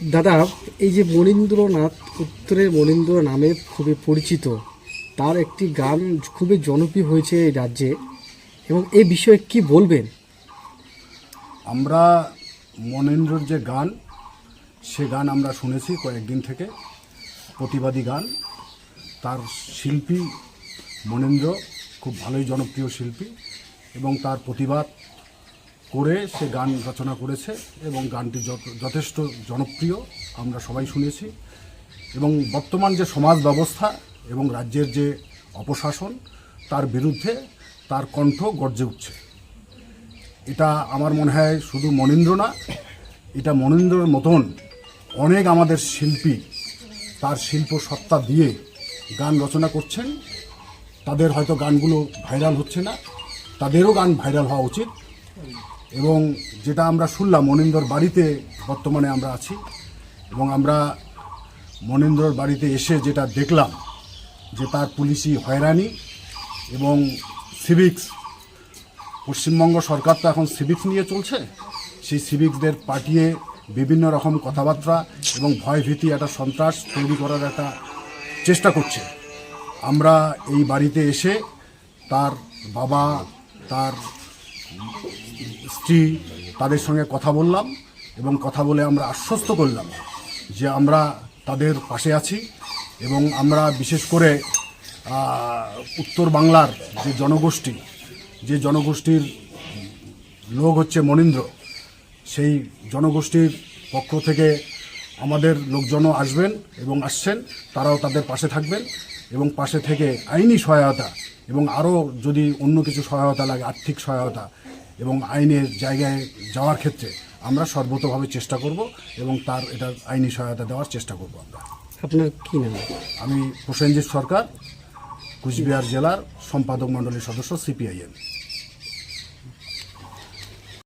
দাদা, এই যে মনীন্দ্রনাথ উত্তরের মনীন্দ্র নামে খুবই পরিচিত, তার একটি গান খুবই জনপ্রিয় হয়েছে এই রাজ্যে, এবং এ বিষয়ে কি বলবেন? আমরা মনেন্দ্রর যে গান, সে গান আমরা শুনেছি কয়েকদিন থেকে, প্রতিবাদী গান। তার শিল্পী মনেন্দ্র খুব ভালোই জনপ্রিয় শিল্পী, এবং তার প্রতিবাদ করে সে গান রচনা করেছে এবং গানটি যথ- যথেষ্ট জনপ্রিয় আমরা সবাই শুনেছি। এবং বর্তমান যে সমাজ ব্যবস্থা এবং রাজ্যের যে অপশাসন, তার বিরুদ্ধে তার কণ্ঠ গর্জে উঠছে। এটা আমার মনে হয় শুধু মনীন্দ্র না, এটা মনীন্দ্রর মতন অনেক আমাদের শিল্পী তার শিল্প সত্তা দিয়ে গান রচনা করছেন। তাদের হয়তো গানগুলো ভাইরাল হচ্ছে না, তাদেরও গান ভাইরাল হওয়া উচিত। এবং যেটা আমরা শুনলাম মনীন্দ্রর বাড়িতে বর্তমানে আমরা আছি এবং আমরা মনীন্দ্রর বাড়িতে এসে যেটা দেখলাম যে তার পুলিশি হয়রানি এবং সিভিক্স, পশ্চিমবঙ্গ সরকার তো এখন সিভিক্স নিয়ে চলছে। সেই সিভিক্সদের পাঠিয়ে বিভিন্ন রকম কথাবার্তা এবং ভয়ভীতি, একটা সন্ত্রাস তৈরি করার একটা চেষ্টা করছে। আমরা এই বাড়িতে এসে তার বাবা, তার স্ত্রী তাদের সঙ্গে কথা বললাম এবং কথা বলে আমরা আশ্বস্ত করলাম যে আমরা তাদের পাশে আছি এবং আমরা বিশেষ করে উত্তর বাংলার যে জনগোষ্ঠী, যে জনগোষ্ঠীর লোক হচ্ছে মনীন্দ্র, সেই জনগোষ্ঠীর পক্ষ থেকে আমাদের লোকজনও আসবেন এবং আসছেন, তারাও তাদের পাশে থাকবেন এবং পাশে থেকে আইনি সহায়তা এবং আরও যদি অন্য কিছু সহায়তা লাগে, আর্থিক সহায়তা এবং আইনের জায়গায় যাওয়ার ক্ষেত্রে আমরা সর্বতভাবে চেষ্টা করব এবং তার এটা আইনি সহায়তা দেওয়ার চেষ্টা করব আমরা। আপনার কী নাম? আমি প্রসেনজিৎ সরকার কুচবিহার জেলার সম্পাদক মণ্ডলীর সদস্য সিপিআইএম।